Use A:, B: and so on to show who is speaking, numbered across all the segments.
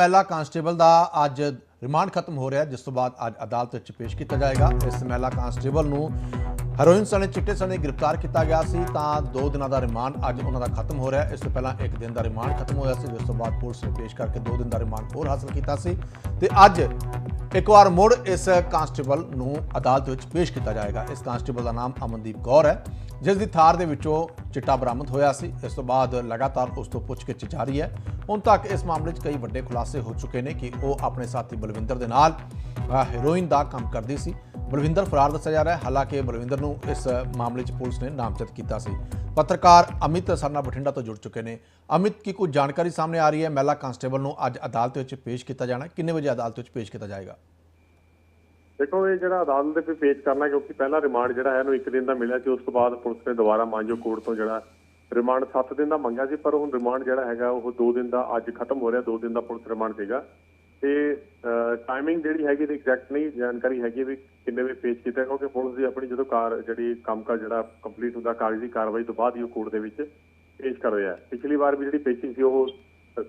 A: ਮਹਿਲਾ ਕਾਂਸਟੇਬਲ ਦਾ ਅੱਜ ਰਿਮਾਂਡ ਖਤਮ ਹੋ ਰਿਹਾ ਜਿਸ ਤੋਂ ਬਾਅਦ ਅੱਜ ਅਦਾਲਤ ਵਿੱਚ ਪੇਸ਼ ਕੀਤਾ ਜਾਏਗਾ। ਇਸ ਮਹਿਲਾ ਕਾਂਸਟੇਬਲ ਨੂੰ ਹੈਰੋਇਨ ਸਣੇ, ਚਿੱਟੇ ਸਣੇ ਗ੍ਰਿਫਤਾਰ ਕੀਤਾ ਗਿਆ ਸੀ, ਤਾਂ 2 ਦਿਨਾਂ ਦਾ ਰਿਮਾਂਡ ਅੱਜ ਉਹਨਾਂ ਦਾ ਖਤਮ ਹੋ ਰਿਹਾ ਇਸ ਤੋਂ ਪਹਿਲਾਂ 1 ਦਿਨ ਦਾ ਰਿਮਾਂਡ ਖਤਮ ਹੋਇਆ ਸੀ, ਜਿਸ ਤੋਂ ਬਾਅਦ ਪੁਲਿਸ ਨੇ ਪੇਸ਼ ਕਰਕੇ 2 ਦਿਨ ਦਾ ਰਿਮਾਂਡ ਹੋਰ ਹਾਸਲ ਕੀਤਾ ਸੀ। ਤੇ ਅੱਜ ਇੱਕ ਵਾਰ ਮੁੜ ਇਸ ਕਾਂਸਟੇਬਲ ਨੂੰ ਅਦਾਲਤ ਵਿੱਚ ਪੇਸ਼ ਕੀਤਾ ਜਾਏਗਾ। ਇਸ ਕਾਂਸਟੇਬਲ ਦਾ ਨਾਮ ਅਮਨਦੀਪ ਕੌਰ ਹੈ ਜਿਸ ਦੀ ਥਾਰ ਦੇ ਵਿੱਚੋਂ ਚਿੱਟਾ ਬਰਾਮਦ ਹੋਇਆ ਸੀ। ਇਸ ਤੋਂ ਬਾਅਦ ਲਗਾਤਾਰ ਉਸ ਤੋਂ ਪੁੱਛਗਿੱਛ ਜਾਰੀ ਹੈ। ਹੁਣ ਤੱਕ ਇਸ ਮਾਮਲੇ 'ਚ ਕਈ ਵੱਡੇ ਖੁਲਾਸੇ ਹੋ ਚੁੱਕੇ ਨੇ ਕਿ ਉਹ ਆਪਣੇ ਸਾਥੀ ਬਲਵਿੰਦਰ ਦੇ ਨਾਲ ਅ, ਹੈਰੋਇਨ ਦਾ ਕੰਮ ਕਰਦੀ ਸੀ। ਬਲਵਿੰਦਰ, ਫਰਾਰ ਦੱਸਿਆ ਜਾ ਰਿਹਾ ਹੈ। ਹਾਲਾਂਕਿ ਬਲਵਿੰਦਰ ਨੂੰ ਇਸ ਮਾਮਲੇ 'ਚ ਪੁਲਿਸ ਨੇ ਨਾਮਜ਼ਦ ਕੀਤਾ ਸੀ। ਪੱਤਰਕਾਰ ਅਮਿਤ ਸਰਨਾ ਬਠਿੰਡਾ ਤੋਂ ਜੁੜ ਚੁੱਕੇ ਨੇ। ਅਮਿਤ, ਕੀ ਕੋਈ ਜਾਣਕਾਰੀ ਸਾਹਮਣੇ ਆ ਰਹੀ ਹੈ? ਮਹਿਲਾ ਕਾਂਸਟੇਬਲ ਨੂੰ ਅੱਜ ਅਦਾਲਤ ਵਿੱਚ ਪੇਸ਼ ਕੀਤਾ ਜਾਣਾ ਕਿੰਨੇ ਵਜੇ ਅਦਾਲਤ ਵਿੱਚ ਪੇਸ਼ ਕੀਤਾ ਜਾਏਗਾ?
B: ਦੇਖੋ, ਇਹ ਜਿਹੜਾ ਅਦਾਲਤ ਦੇ ਪੇਸ਼ ਕਰਨਾ ਕਿਉਂਕਿ ਪਹਿਲਾ ਰਿਮਾਂਡ ਜਿਹੜਾ ਹੈ, ਇਹਨੂੰ ਇੱਕ ਦਿਨ ਦਾ ਮਿਲਿਆ ਸੀ। ਉਸ ਤੋਂ ਬਾਅਦ ਪੁਲਿਸ ਨੇ ਦੁਬਾਰਾ ਮਾਂਜੋ ਕੋਰਟ ਤੋਂ ਜਿਹੜਾ ਰਿਮਾਂਡ 7 ਦਿਨ ਦਾ ਮੰਗਿਆ ਸੀ, ਪਰ ਹੁਣ ਰਿਮਾਂਡ ਜਿਹੜਾ ਹੈਗਾ, ਉਹ 2 ਦਿਨ ਦਾ ਅੱਜ ਖਤਮ ਹੋ ਰਿਹਾ। 2 ਦਿਨ ਦਾ ਪੁਲਿਸ ਰਿਮਾਂਡ ਸੀਗਾ ਤੇ ਟਾਈਮਿੰਗ ਜਿਹੜੀ ਹੈਗੀ ਤੇ ਐਗਜ਼ੈਕਟ ਨਹੀਂ ਜਾਣਕਾਰੀ ਹੈਗੀ ਵੀ ਕਿੰਨੇ ਵਜੇ ਪੇਸ਼ ਕੀਤਾ ਕਿਉਂਕਿ ਪੁਲਿਸ ਦੀ ਆਪਣੀ ਜਦੋਂ ਕਾਰ ਜਿਹੜੀ ਕੰਮਕਾਜ ਜਿਹੜਾ ਕੰਪਲੀਟ ਹੁੰਦਾ ਕਾਗਜ਼ੀ ਕਾਰਵਾਈ ਤੋਂ ਬਾਅਦ ਹੀ ਉਹ ਕੋਰਟ ਦੇ ਵਿੱਚ ਪੇਸ਼ ਕਰ ਰਿਹਾ। ਪਿਛਲੀ ਵਾਰ ਵੀ ਜਿਹੜੀ ਪੇਸ਼ਿੰਗ ਸੀ ਉਹ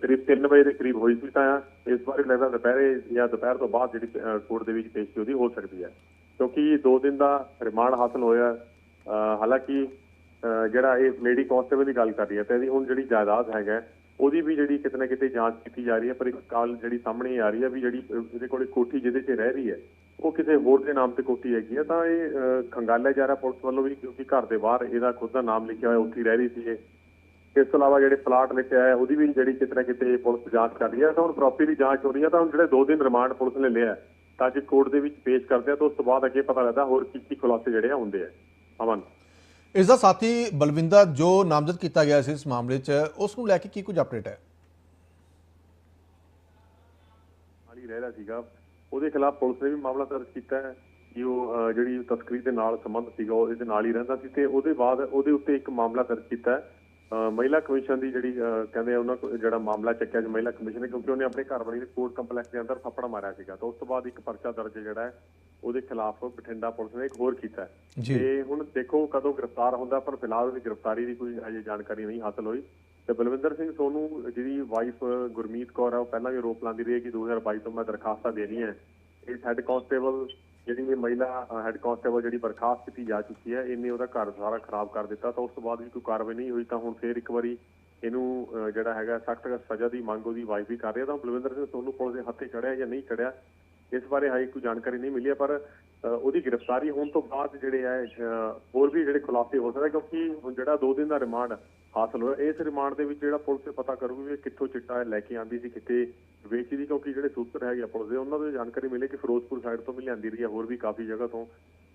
B: ਕਰੀਬ 3 ਵਜੇ ਦੇ ਕਰੀਬ ਹੋਈ ਸੀ ਤਾਂ ਇਸ ਵਾਰੀ ਲੱਗਦਾ ਦੁਪਹਿਰੇ ਜਾਂ ਦੁਪਹਿਰ ਤੋਂ ਬਾਅਦ ਜਿਹੜੀ ਕੋਰਟ ਦੇ ਵਿੱਚ ਪੇਸ਼ੀ ਉਹਦੀ ਹੋ ਸਕਦੀ ਹੈ। ਕਿਉਂਕਿ 2 ਦਿਨ ਦਾ ਰਿਮਾਂਡ ਹਾਸਲ ਹੋਇਆ ਅਹ, ਹਾਲਾਂਕਿ ਅਹ, ਜਿਹੜਾ ਇਹ ਲੇਡੀ ਕਾਂਸਟੇਬਲ ਦੀ ਗੱਲ ਕਰ ਰਹੀ ਹੈ ਤੇ ਇਹਦੀ ਹੁਣ ਜਿਹੜੀ ਜਾਇਦਾਦ ਹੈਗਾ ਉਹਦੀ ਵੀ ਜਿਹੜੀ ਕਿਤੇ ਨਾ ਕਿਤੇ ਜਾਂਚ ਕੀਤੀ ਜਾ ਰਹੀ ਹੈ ਪਰ ਇੱਕ ਕਾਲ ਜਿਹੜੀ ਸਾਹਮਣੇ ਆ ਰਹੀ ਹੈ ਵੀ ਜਿਹੜੀ ਇਹਦੇ ਕੋਲੇ ਕੋਠੀ ਜਿਹਦੇ 'ਚ ਰਹਿ ਰਹੀ ਹੈ ਉਹ ਕਿਸੇ ਹੋਰ ਦੇ ਨਾਮ ਤੇ ਕੋਠੀ ਹੈਗੀ ਹੈ ਤਾਂ ਇਹ ਅਹ, ਖੰਗਾਲਿਆ ਜਾ ਰਿਹਾ ਪੁਲਿਸ ਵੱਲੋਂ ਵੀ ਕਿਉਂਕਿ ਘਰ ਦੇ ਬਾਹਰ ਇਹਦਾ ਖੁਦ ਦਾ ਨਾਮ ਲਿਖਿਆ ਹੋਇਆ ਉੱਥੇ ਰਹਿ ਰਹੀ ਸੀ ਇਹ। ਇਸ ਤੋਂ ਇਲਾਵਾ ਜਿਹੜੇ ਪਲਾਟ ਲਿਖਿਆ ਹੈ ਉਹਦੀ ਵੀ ਜਿਹੜੀ ਕਿਤੇ ਨਾ ਕਿਤੇ ਪੁਲਿਸ ਜਾਂਚ ਕਰ ਰਹੀ ਹੈ ਤਾਂ ਹੁਣ ਪ੍ਰੋਪਰਲੀ ਜਾਂਚ ਹੋ ਰਹੀ ਹੈ ਤਾਂ ਹੁਣ ਜਿਹੜੇ 2 ਦਿਨ ਰਿਮਾਂਡ ਪੁਲਿਸ ਨੇ ਲਿਆ ਤਾਂ ਅੱਜ ਕੋਰਟ ਦੇ ਵਿੱਚ ਪੇਸ਼ ਕਰਦੇ ਆ ਤਾਂ ਉਸ ਤੋਂ ਬਾਅਦ ਅੱਗੇ ਪਤਾ ਲੱਗਦਾ ਹੋਰ ਕੀ ਕੀ ਖੁਲਾਸੇ ਜਿਹੜੇ ਆ ਹੁੰਦੇ ਆ। ਅਮਨ।
A: ਇਸ ਦਾ ਸਾਥੀ ਬਲਵਿੰਦਰ ਜੋ ਨਾਮਜ਼ਦ ਕੀਤਾ ਗਿਆ ਸੀ ਇਸ ਮਾਮਲੇ 'ਚ, ਉਸ ਨੂੰ ਲੈ ਕੇ ਕੀ ਕੁਝ ਅਪਡੇਟ ਹੈ?
B: ਨਾਲ ਰਹਿ ਰਿਹਾ ਸੀਗਾ। ਉਹਦੇ ਖਿਲਾਫ ਪੁਲਿਸ ਨੇ ਵੀ ਮਾਮਲਾ ਦਰਜ ਕੀਤਾ ਹੈ ਕਿ ਉਹ ਜਿਹੜੀ ਤਸਕਰੀ ਦੇ ਨਾਲ ਸੰਬੰਧ ਸੀਗਾ, ਉਹ ਇਹਦੇ ਨਾਲ ਹੀ ਰਹਿੰਦਾ ਸੀ ਤੇ ਉਹਦੇ ਬਾਅਦ ਉਹਦੇ ਉੱਤੇ ਇੱਕ ਮਾਮਲਾ ਦਰਜ ਕੀਤਾ ਹੈ। ਮਹਿਲਾ ਕਮਿਸ਼ਨ ਦੀ ਜਿਹੜੀ ਕਹਿੰਦੇ ਉਹਨਾਂ ਕੋਲ ਜਿਹੜਾ ਮਾਮਲਾ ਚੱਕਿਆ ਜੀ ਮਹਿਲਾ ਕਮਿਸ਼ਨ ਨੇ, ਕਿਉਂਕਿ ਉਹਨੇ ਆਪਣੇ ਘਰ ਵਾਲੀ ਦੇ ਕੋਰਟ ਕੰਪਲੈਕਸ ਦੇ ਅੰਦਰ ਥੱਪੜ ਮਾਰਿਆ ਸੀਗਾ। ਤਾਂ ਉਸ ਤੋਂ ਬਾਅਦ ਇੱਕ ਪਰਚਾ ਦਰਜ ਜਿਹੜਾ ਹੈ ਉਹਦੇ ਖਿਲਾਫ ਬਠਿੰਡਾ ਪੁਲਿਸ ਨੇ ਇੱਕ ਹੋਰ ਕੀਤਾ। ਤੇ ਹੁਣ ਦੇਖੋ ਕਦੋਂ ਗ੍ਰਿਫਤਾਰ ਹੁੰਦਾ ਪਰ ਫਿਲਹਾਲ ਉਹਦੀ ਗ੍ਰਿਫਤਾਰੀ ਦੀ ਕੋਈ ਅਜੇ ਜਾਣਕਾਰੀ ਨਹੀਂ ਹਾਸਲ ਹੋਈ। ਤੇ ਬਲਵਿੰਦਰ ਸਿੰਘ ਸੋਨੂ ਜਿਹੜੀ ਵਾਈਫ ਗੁਰਮੀਤ ਕੌਰ ਹੈ ਉਹ ਪਹਿਲਾਂ ਵੀ ਆਰੋਪ ਲਾਉਂਦੀ ਰਹੀ ਹੈ ਕਿ 2022 ਤੋਂ ਮੈਂ ਦਰਖਾਸਤਾਂ ਦੇਣੀ ਹੈ। ਇਸ ਹੈੱਡ ਕਾਂਸਟੇਬਲ ਜਿਹੜੀ ਇਹ ਮਹਿਲਾ ਹੈੱਡ ਕਾਂਸਟੇਬਲ ਜਿਹੜੀ ਬਰਖਾਸਤ ਕੀਤੀ ਜਾ ਚੁੱਕੀ ਹੈ ਇਹਨੇ ਉਹਦਾ ਘਰ ਸਾਰਾ ਖਰਾਬ ਕਰ ਦਿੱਤਾ। ਤਾਂ ਉਸ ਤੋਂ ਬਾਅਦ ਵੀ ਕੋਈ ਕਾਰਵਾਈ ਨਹੀਂ ਹੋਈ ਤਾਂ ਹੁਣ ਫੇਰ ਇੱਕ ਵਾਰੀ ਇਹਨੂੰ ਜਿਹੜਾ ਹੈਗਾ ਸਖਤ ਸਜ਼ਾ ਦੀ ਮੰਗ ਉਹਦੀ ਵਾਈਫ ਵੀ ਕਰ ਰਹੀ। ਹੈ ਤਾਂ ਬਲਵਿੰਦਰ ਸਿੰਘ ਸੋਨੂ ਪੁਲਿਸ ਦੇ ਹੱਥੇ ਚੜਿਆ ਜਾਂ ਨਹੀਂ ਚੜਿਆ ਇਸ ਬਾਰੇ ਹਾਈ ਕੋਈ ਜਾਣਕਾਰੀ ਨਹੀਂ ਮਿਲੀ ਹੈ, ਪਰ ਉਹਦੀ ਗ੍ਰਿਫਤਾਰੀ ਹੋਣ ਤੋਂ ਬਾਅਦ ਜਿਹੜੇ ਹੈ ਹੋਰ ਵੀ ਜਿਹੜੇ ਖੁਲਾਸੇ ਹੋ ਸਕਦੇ ਕਿਉਂਕਿ ਹੁਣ ਜਿਹੜਾ 2 ਦਿਨ ਦਾ ਰਿਮਾਂਡ ਹਾਸਲ ਹੋਇਆ, ਇਸ ਰਿਮਾਂਡ ਦੇ ਵਿੱਚ ਜਿਹੜਾ ਪੁਲਿਸ ਪਤਾ ਕਰੂਗੀ ਵੀ ਕਿੱਥੋਂ ਚਿੱਟਾ ਲੈ ਕੇ ਆਂਦੀ ਸੀ, ਕਿੱਥੇ ਵੇਚਦੀ ਕਿਉਂਕਿ ਜਿਹੜੇ ਸੂਤਰ ਹੈਗੇ ਆ ਪੁਲਿਸ ਦੇ, ਉਹਨਾਂ ਤੋਂ ਜਾਣਕਾਰੀ ਮਿਲੇ ਕਿ ਫਿਰੋਜ਼ਪੁਰ ਸਾਈਡ ਤੋਂ ਵੀ ਲਿਆਂਦੀ ਰਹੀ ਹੈ, ਹੋਰ ਵੀ ਕਾਫੀ ਜਗ੍ਹਾ ਤੋਂ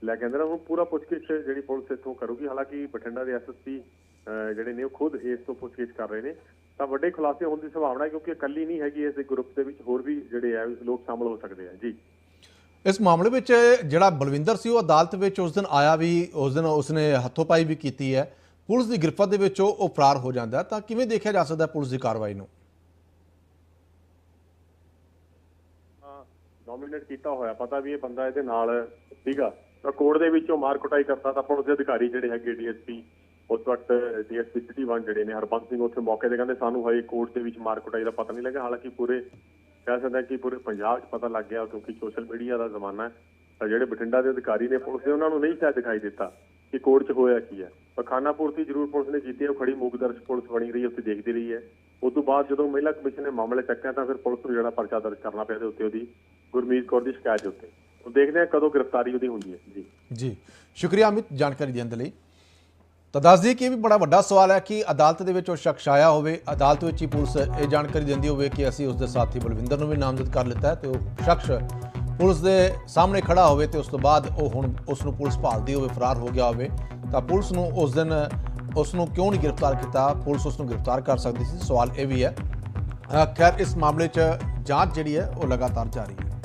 B: ਲੈ ਕੇ ਆਂਦੇ ਨੇ। ਹੁਣ ਪੂਰਾ ਪੁੱਛਗਿੱਛ ਜਿਹੜੀ ਪੁਲਿਸ ਇੱਥੋਂ ਕਰੂਗੀ, ਹਾਲਾਂਕਿ ਬਠਿੰਡਾ ਦੇ ਐਸਐਸਪੀ ਜਿਹੜੇ ਨੇ ਉਹ ਖੁਦ ਇਸ ਤੋਂ ਪੁੱਛਗਿੱਛ ਕਰ ਰਹੇ ਨੇ। ਤਾਂ ਵੱਡੇ ਖੁਲਾਸੇ ਹੋਣ ਦੀ ਸੰਭਾਵਨਾ ਹੈ ਕਿਉਂਕਿ ਇਕੱਲੀ ਨਹੀਂ ਹੈਗੀ ਇਸ ਗਰੁੱਪ ਦੇ ਵਿੱਚ ਹੋਰ ਵੀ ਜਿਹੜੇ ਆ ਲੋਕ ਸ਼ਾਮਲ ਹੋ ਸਕਦੇ ਆ। ਜੀ।
A: ਇਸ ਮਾਮਲੇ ਵਿੱਚ ਜਿਹੜਾ ਬਲਵਿੰਦਰ ਸੀ ਉਹ ਅਦਾਲਤ ਵਿੱਚ ਉਸ ਦਿਨ ਆਇਆ ਵੀ ਉਸ ਦਿਨ ਉਸਨੇ ਹੱਥੋਂ-ਪਾਈ ਵੀ ਕੀਤੀ ਹੈ। ਪੁਲਿਸ ਦੀ ਗ੍ਰਿਫਤ ਦੇ ਵਿੱਚ ਉਹ ਫਰਾਰ ਹੋ ਜਾਂਦਾ ਤਾਂ ਕਿਵੇਂ ਦੇਖਿਆ ਜਾ ਸਕਦਾ ਪੁਲਿਸ ਦੀ ਕਾਰਵਾਈ ਨੂੰ?
B: ਨੋਮੀਨੇਟ ਕੀਤਾ ਹੋਇਆ ਪਤਾ ਵੀ ਇਹ ਬੰਦਾ ਇਹਦੇ ਨਾਲ ਸੀਗਾ। ਤਾਂ ਕੋਰਟ ਦੇ ਵਿੱਚੋਂ ਮਾਰ ਕੁਟਾਈ ਕਰਦਾ ਤਾਂ ਪੁਲਿਸ ਦੇ ਅਧਿਕਾਰੀ ਜਿਹੜੇ ਹੈਗੇ ਡੀਐਸਪੀ ਉਸ ਵਕਤ ਡੀਐਸਪੀ ਸਿਟੀ 1 ਜਿਹੜੇ ਨੇ ਹਰਪੰਤ ਸਿੰਘ ਉੱਥੇ ਮੌਕੇ ਤੇ ਕਹਿੰਦੇ ਸਾਨੂੰ ਹਜੇ ਕੋਰਟ ਦੇ ਵਿੱਚ ਮਾਰ ਦਾ ਪਤਾ ਨਹੀਂ ਲੱਗਾ। ਹਾਲਾਂਕਿ ਪੂਰੇ ਕਹਿ ਸਕਦਾ ਕਿ ਪੂਰੇ ਪੰਜਾਬ 'ਚ ਪਤਾ ਲੱਗ ਗਿਆ ਕਿਉਂਕਿ ਸੋਸ਼ਲ ਮੀਡੀਆ ਦਾ ਜ਼ਮਾਨਾ ਹੈ, ਤਾਂ ਜਿਹੜੇ ਬਠਿੰਡਾ ਦੇ ਅਧਿਕਾਰੀ ਨੇ ਪੁਲਿਸ ਦੇ, ਉਹਨਾਂ ਨੂੰ ਨਹੀਂ ਸ਼ਾਇਦ ਦਿਖਾਈ ਦਿੱਤਾ ਕਿ ਕੋਰਟ 'ਚ ਹੋਇਆ ਕੀ ਹੈ। ਪਰ ਖਾਨਾ ਜ਼ਰੂਰ ਪੁਲਿਸ ਨੇ ਕੀਤੀ ਹੈ, ਉਹ ਖੜੀ ਮੂਕ ਦਰਜ ਪੁਲਿਸ ਬਣੀ ਰਹੀ ਹੈ, ਉੱਥੇ ਦੇਖਦੀ ਰਹੀ ਹੈ। ਉਸ ਤੋਂ ਬਾਅਦ ਜਦੋਂ ਮਹਿਲਾ ਕਮਿਸ਼ਨ ਨੇ ਮਾਮਲੇ ਚੱਕਿਆ ਤਾਂ ਫਿਰ ਪੁਲਿਸ ਨੂੰ ਜਿਹੜਾ ਪਰਚਾ ਦਰਜ ਕਰਨਾ ਪਿਆ ਦੇ ਉੱਤੇ ਉਹਦੀ ਗੁਰਮੀਤ ਕੌਰ ਦੀ ਸ਼ਿਕਾਇਤ ਉੱਤੇ। ਉਹ ਦੇਖਦੇ ਹਾਂ ਕਦੋਂ ਗ੍ਰਿਫਤਾਰੀ ਉਹਦੀ ਹੁੰਦੀ ਹੈ। ਜੀ।
A: ਜੀ। ਸ਼ੁਕਰੀਆ ਅਮਿਤ, ਜਾਣਕਾਰੀ ਦੇਣ ਦੇ ਲਈ। ਤਾਂ ਦੱਸ ਦਈਏ ਕਿ ਇਹ ਵੀ ਬੜਾ ਵੱਡਾ ਸਵਾਲ ਹੈ ਕਿ ਅਦਾਲਤ ਦੇ ਵਿੱਚ ਉਹ ਸ਼ਖਸ ਆਇਆ ਹੋਵੇ, ਅਦਾਲਤ ਵਿੱਚ ਹੀ ਪੁਲਿਸ ਇਹ ਜਾਣਕਾਰੀ ਦਿੰਦੀ ਹੋਵੇ ਕਿ ਅਸੀਂ ਉਸ ਦੇ ਸਾਥੀ ਬਲਵਿੰਦਰ ਨੂੰ ਵੀ ਨਾਮਜ਼ਦ ਕਰ ਲਿੱਤਾ ਹੈ ਤੇ ਉਹ ਸ਼ਖਸ ਪੁਲਿਸ ਦੇ ਸਾਹਮਣੇ ਖੜਾ ਹੋਵੇ ਤੇ ਉਸ ਤੋਂ ਬਾਅਦ ਉਹ ਹੁਣ ਉਸ ਨੂੰ ਪੁਲਿਸ ਭਾਲਦੀ ਹੋਵੇ, ਫਰਾਰ ਹੋ ਗਿਆ ਹੋਵੇ, ਤਾਂ ਪੁਲਿਸ ਨੂੰ ਉਸ ਦਿਨ ਉਸ ਨੂੰ ਕਿਉਂ ਨਹੀਂ ਗ੍ਰਿਫਤਾਰ ਕੀਤਾ? ਪੁਲਿਸ ਉਸ ਨੂੰ ਗ੍ਰਿਫਤਾਰ ਕਰ ਸਕਦੀ ਸੀ। ਸਵਾਲ ਇਹ ਵੀ ਹੈ। ਖੈਰ, ਇਸ ਮਾਮਲੇ 'ਚ ਜਾਂਚ ਜਿਹੜੀ ਹੈ ਉਹ ਲਗਾਤਾਰ ਜਾਰੀ ਹੈ।